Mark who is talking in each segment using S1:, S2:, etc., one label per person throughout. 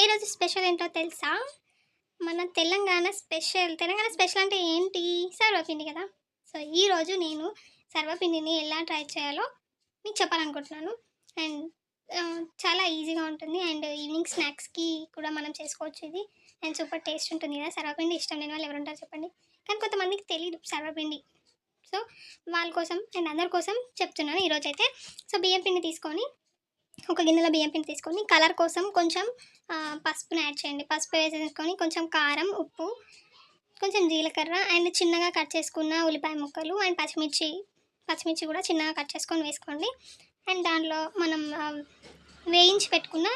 S1: ఏ రోజు స్పెషల్ ఏంటో తెలుసా? మన తెలంగాణ స్పెషల్. తెలంగాణ స్పెషల్ అంటే ఏంటి? సర్వపిండి కదా. సో ఈరోజు నేను సర్వపిండిని ఎలా ట్రై చేయాలో మీకు చెప్పాలనుకుంటున్నాను. అండ్ చాలా ఈజీగా ఉంటుంది. అండ్ ఈవినింగ్ స్నాక్స్కి కూడా మనం చేసుకోవచ్చు ఇది. అండ్ సూపర్ టేస్ట్ ఉంటుంది కదా. సర్వపిండి ఇష్టం లేని వాళ్ళు ఎవరు ఉంటారు చెప్పండి. కానీ కొంతమందికి తెలియదు సర్వపిండి. సో వాళ్ళ కోసం అండ్ అందరి కోసం చెప్తున్నాను ఈరోజు అయితే సో బియ్యం పిండి తీసుకొని ఒక గిన్నెలో బియ్యం పిండి తీసుకొని కలర్ కోసం కొంచెం పసుపుని యాడ్ చేయండి. పసుపు వేసేసుకొని కొంచెం కారం ఉప్పు కొంచెం జీలకర్ర అండ్ చిన్నగా కట్ చేసుకున్న ఉల్లిపాయ ముక్కలు అండ్ పచ్చిమిర్చి పచ్చిమిర్చి కూడా చిన్నగా కట్ చేసుకొని వేసుకోండి. అండ్ దాంట్లో మనం వేయించి పెట్టుకున్న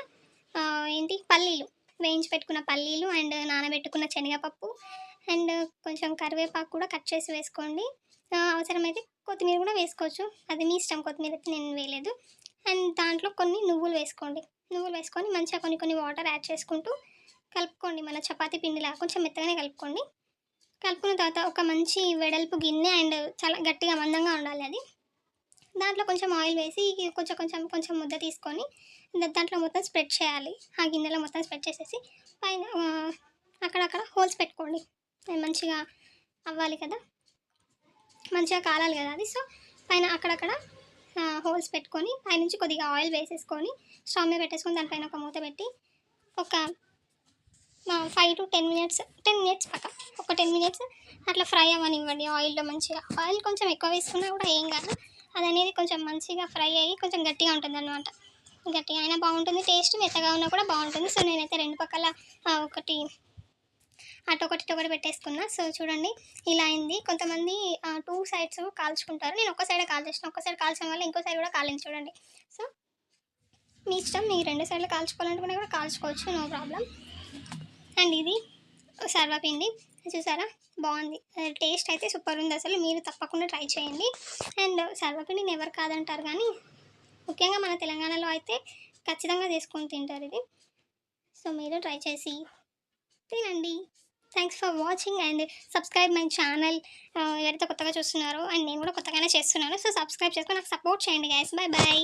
S1: ఏంటి పల్లీలు. వేయించి పెట్టుకున్న పల్లీలు అండ్ నానబెట్టుకున్న శనగపప్పు అండ్ కొంచెం కరివేపాకు కూడా కట్ చేసి వేసుకోండి. అవసరమైతే కొత్తిమీర కూడా వేసుకోవచ్చు. అది మీ ఇష్టం. కొత్తిమీర అయితే నేను వేయలేదు. అండ్ దాంట్లో కొన్ని నువ్వులు వేసుకోండి. నువ్వులు వేసుకొని మంచిగా కొన్ని కొన్ని వాటర్ యాడ్ చేసుకుంటూ కలుపుకోండి. మన చపాతీ పిండిలా కొంచెం మెత్తగానే కలుపుకోండి. కలుపుకున్న తర్వాత ఒక మంచి వెడల్పు గిన్నె అండ్ చాలా గట్టిగా మందంగా ఉండాలి అది. దాంట్లో కొంచెం ఆయిల్ వేసి కొంచెం కొంచెం కొంచెం ముద్ద తీసుకొని దాంట్లో మొత్తం స్ప్రెడ్ చేయాలి. ఆ గిన్నెలో మొత్తం స్ప్రెడ్ చేసేసి పైన అక్కడక్కడ హోల్స్ పెట్టుకోండి. అది మంచిగా అవ్వాలి కదా. మంచిగా కాలాలి కదా అది. సో పైన అక్కడక్కడ హోల్స్ పెట్టుకొని పైనుంచి కొద్దిగా ఆయిల్ వేసేసుకొని స్టవ్ మీద పెట్టేసుకొని దానిపైన ఒక మూత పెట్టి ఒక five to ten minutes ten minutes పక్క ఒక టెన్ మినిట్స్ అట్లా ఫ్రై అవ్వనివ్వండి ఆయిల్లో మంచిగా. ఆయిల్ కొంచెం ఎక్కువ వేసుకున్నా కూడా ఏం కాదు. అది అనేది కొంచెం మంచిగా ఫ్రై అయ్యి కొంచెం గట్టిగా ఉంటుంది అనమాట గట్టిగా అయినా బాగుంటుంది టేస్ట్ మెత్తగా ఉన్నా కూడా బాగుంటుంది. సో నేనైతే రెండు పక్కల ఒకటి అటు ఒకటి పెట్టేసుకున్నా. సో చూడండి ఇలా అయింది. కొంతమంది టూ సైడ్స్ కాల్చుకుంటారు. నేను ఒక సైడ్ కాల్చేసిన. ఒక సైడ్ కాల్చడం వల్ల ఇంకో సైడ్ కూడా కాలింది చూడండి. సో మీ ఇష్టం మీ రెండు సైడ్లు కాల్చుకోవాలనుకున్నా కూడా కాల్చుకోవచ్చు నో ప్రాబ్లం. అండ్ ఇది సర్వపిండి. చూసారా? బాగుంది. టేస్ట్ అయితే సూపర్ ఉంది అసలు. మీరు తప్పకుండా ట్రై చేయండి. అండ్ సర్వపిండిని ఎవరు కాదంటారు కానీ ముఖ్యంగా మన తెలంగాణలో అయితే ఖచ్చితంగా చేసుకొని తింటారు ఇది. సో మీరు ట్రై చేసి తినండి. Thanks for watching and subscribe my channel ఎవరైతే కొత్తగా చూస్తున్నారో అండ్ నేను కూడా కొత్తగానే చేస్తున్నాను సో సబ్స్క్రైబ్ చేసుకొని నాకు సపోర్ట్ చేయండి గైస్ బాయ్ బాయ్